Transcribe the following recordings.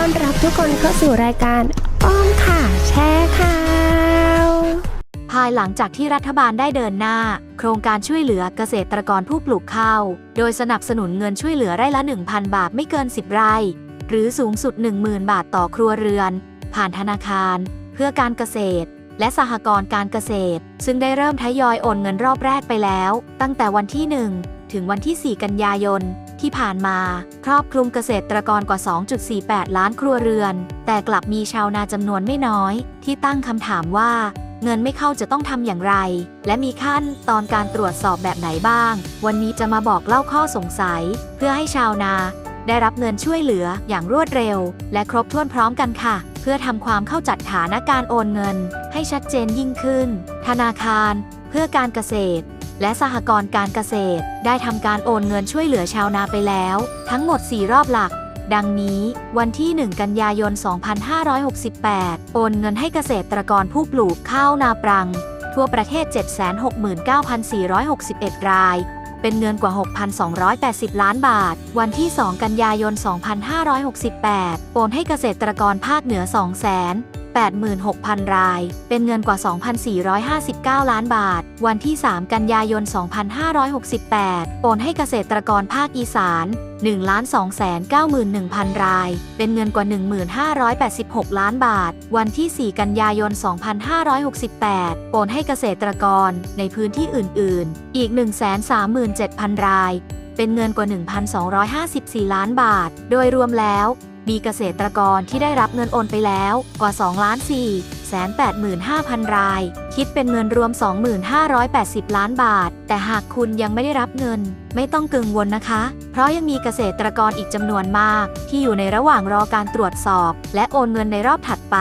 ต้อนรับทุกคนเข้าสู่รายการอ้อมค่ะแชร์ข่าวภายหลังจากที่รัฐบาลได้เดินหน้า โครงการช่วยเหลือเกษตรกรผู้ปลูกข้าว โดยสนับสนุนเงินช่วยเหลือไร่ละ 1,000 บาทไม่เกิน 10 ไร่ หรือสูงสุด 10,000 บาทต่อครัวเรือน ผ่านธนาคาร เพื่อการเกษตร และสหกรณ์การเกษตร ซึ่งได้เริ่มทยอยโอนเงินรอบแรกไปแล้ว ตั้งแต่วันที่ 1 ถึงวันที่ 4 กันยายน ที่ผ่านมาครอบคลุมเกษตรกรกว่า 2.48 ล้านครัวเรือน แต่กลับมีชาวนาจำนวนไม่น้อย ที่ตั้งคำถามว่า เงินไม่เข้าจะต้องทำอย่างไร และมีขั้นตอนการตรวจสอบแบบไหนบ้าง วันนี้จะมาบอกเล่าข้อสงสัย เพื่อให้ชาวนา ได้รับเงินช่วยเหลืออย่างรวดเร็ว และครบถ้วนพร้อมกันค่ะ เพื่อทำความเข้าจัดฐานะการโอนเงิน ให้ชัดเจนยิ่งขึ้น ธนาคาร เพื่อการเกษตร และสหกรณ์การเกษตร ได้ทำการโอนเงินช่วยเหลือชาวนาไปแล้ว ทั้งหมด 4 รอบหลัก ดังนี้วันที่ 1 กันยายน 2568 โอนเงินให้เกษตรกรผู้ปลูกข้าวนาปรัง ทั่วประเทศ 769,461 ราย เป็นเงินกว่า 6,280 ล้านบาท วันที่ 2 กันยายน 2568 โอนให้เกษตรกรภาคเหนือ2 0 0 0 86,000 ราย เป็นเงินกว่า 2,459 ล้านบาท วันที่ 3 กันยายน 2568 โอนให้เกษตรกรภาคอีสาน 1,291,000 ราย เป็นเงินกว่า 1,586 ล้านบาท วันที่ 4 กันยายน 2568 โอนให้เกษตรกรในพื้นที่อื่น ๆ อีก 137,000 ราย เป็นเงินกว่า 1,254 ล้านบาท โดยรวมแล้ว มีเกษตรกรที่ได้รับเงินโอนไปแล้วกว่า 2 ล้าน4 85,000 ราย คิดเป็นเงินรวม 2580 ล้านบาท แต่หากคุณยังไม่ได้รับเงิน ไม่ต้องกังวลนะคะ เพราะยังมีเกษตรกรอีกจำนวนมาก ที่อยู่ในระหว่างรอการตรวจสอบ และโอนเงินในรอบถัดไป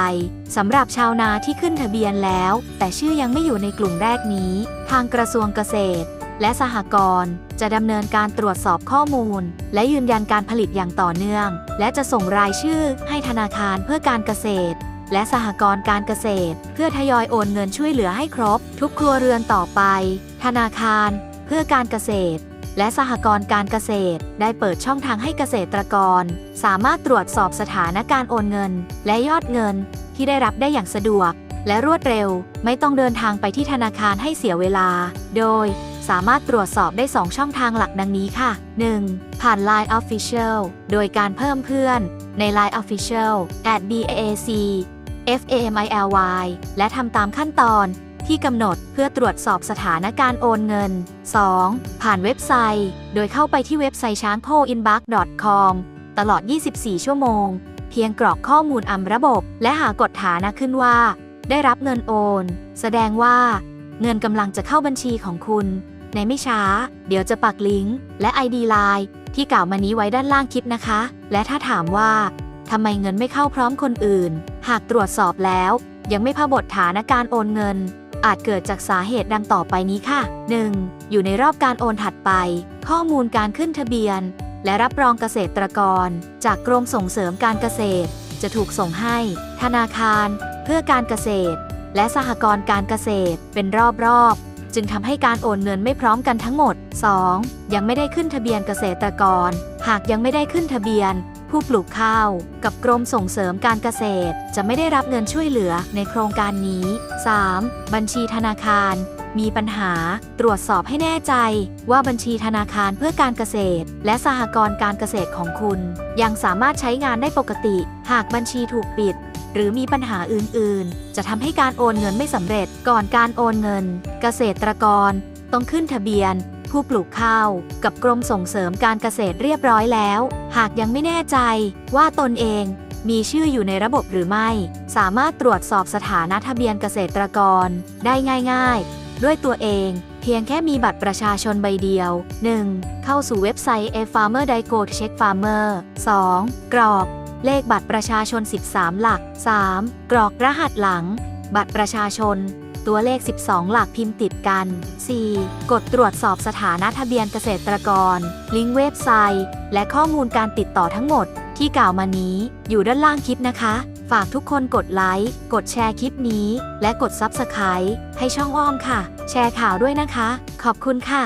สำหรับชาวนาที่ขึ้นทะเบียนแล้ว แต่ชื่อยังไม่อยู่ในกลุ่มแรกนี้ ทางกระทรวงเกษตร และสหกรณ์จะดำเนินการตรวจสอบข้อมูล และยืนยันการผลิตอย่างต่อเนื่อง และจะส่งรายชื่อให้ธนาคารเพื่อการเกษตร และสหกรณ์การเกษตร เพื่อทยอยโอนเงินช่วยเหลือให้ครบ ทุกครัวเรือนต่อไป ธนาคาร เพื่อการเกษตร และสหกรณ์การเกษตร ได้เปิดช่องทางให้เกษตรกร สามารถตรวจสอบสถานการณ์โอนเงิน และยอดเงินที่ได้รับได้อย่างสะดวก และรวดเร็ว ไม่ต้องเดินทางไปที่ธนาคารให้เสียเวลา โดยสามารถตรวจสอบได้ 2 ช่องทางหลักดังนี้ค่ะ 1. ผ่าน Line Official โดยการเพิ่มเพื่อนใน Line Official at baac family และทำตามขั้นตอนที่กำหนดเพื่อตรวจสอบสถานการณ์โอนเงิน 2. ผ่านเว็บไซต์ โดยเข้าไปที่เว็บไซต์ช้างโพ inbox com ตลอด 24 ชั่วโมง เพียงกรอกข้อมูลอำระบบ และหากดฐานะขึ้นว่า ได้รับเงินโอน แสดงว่า เงินกำลังจะเข้าบัญชีของคุณ ในไม่ช้า เดี๋ยวจะปักลิงก์และ ID Line ที่กล่าวมานี้ไว้ด้านล่างคลิปนะคะ และถ้าถามว่าทำไมเงินไม่เข้าพร้อมคนอื่น หากตรวจสอบแล้ว ยังไม่พบทฐานการโอนเงิน อาจเกิดจากสาเหตุดังต่อไปนี้ค่ะ 1. อยู่ในรอบการโอนถัดไป ข้อมูลการขึ้นทะเบียน และรับรองเกษตรกร จากกรมส่งเสริมการเกษตร จะถูกส่งให้ ธนาคาร เพื่อการเกษตร และสหกรณ์การเกษตรเป็นรอบๆ จึงทำให้การโอนเงินไม่พร้อมกันทั้งหมด 2. ยังไม่ได้ขึ้นทะเบียนเกษตรกร หากยังไม่ได้ขึ้นทะเบียน ผู้ปลูกข้าว กับกรมส่งเสริมการเกษตร จะไม่ได้รับเงินช่วยเหลือในโครงการนี้ 3. บัญชีธนาคาร มีปัญหา ตรวจสอบให้แน่ใจ ว่าบัญชีธนาคารเพื่อการเกษตร และสหกรณ์การเกษตรของคุณ ยังสามารถใช้งานได้ปกติ หากบัญชีถูกปิด หรือมีปัญหาอื่นๆ จะทำให้การโอนเงินไม่สำเร็จก่อนการโอนเงิน เกษตรกร ต้องขึ้นทะเบียน ผู้ปลูกข้าว กับกรมส่งเสริมการเกษตรเรียบร้อยแล้ว หากยังไม่แน่ใจว่าตนเองมีชื่ออยู่ในระบบหรือไม่ สามารถตรวจสอบสถานะทะเบียนเกษตรกร ได้ง่าย ๆ ด้วยตัวเองเพียงแค่มีบัตรประชาชนใบเดียว 1. เข้าสู่เว็บไซต์ e-farmer d i g o check farmer 2. กรอก เลขบัตรประชาชน 13 หลัก 3. กรอกรหัสหลัง บัตรประชาชน ตัวเลข 12 หลักพิมพ์ติดกัน 4. กดตรวจสอบสถานะทะเบียนเกษตรกร ลิงก์เว็บไซต์ และข้อมูลการติดต่อทั้งหมด ที่กล่าวมานี้ อยู่ด้านล่างคลิปนะคะ ฝากทุกคนกดไลค์ กดแชร์คลิปนี้ และกด Subscribe ให้ช่องอ้อมค่ะ แชร์ข่าวด้วยนะคะ ขอบคุณค่ะ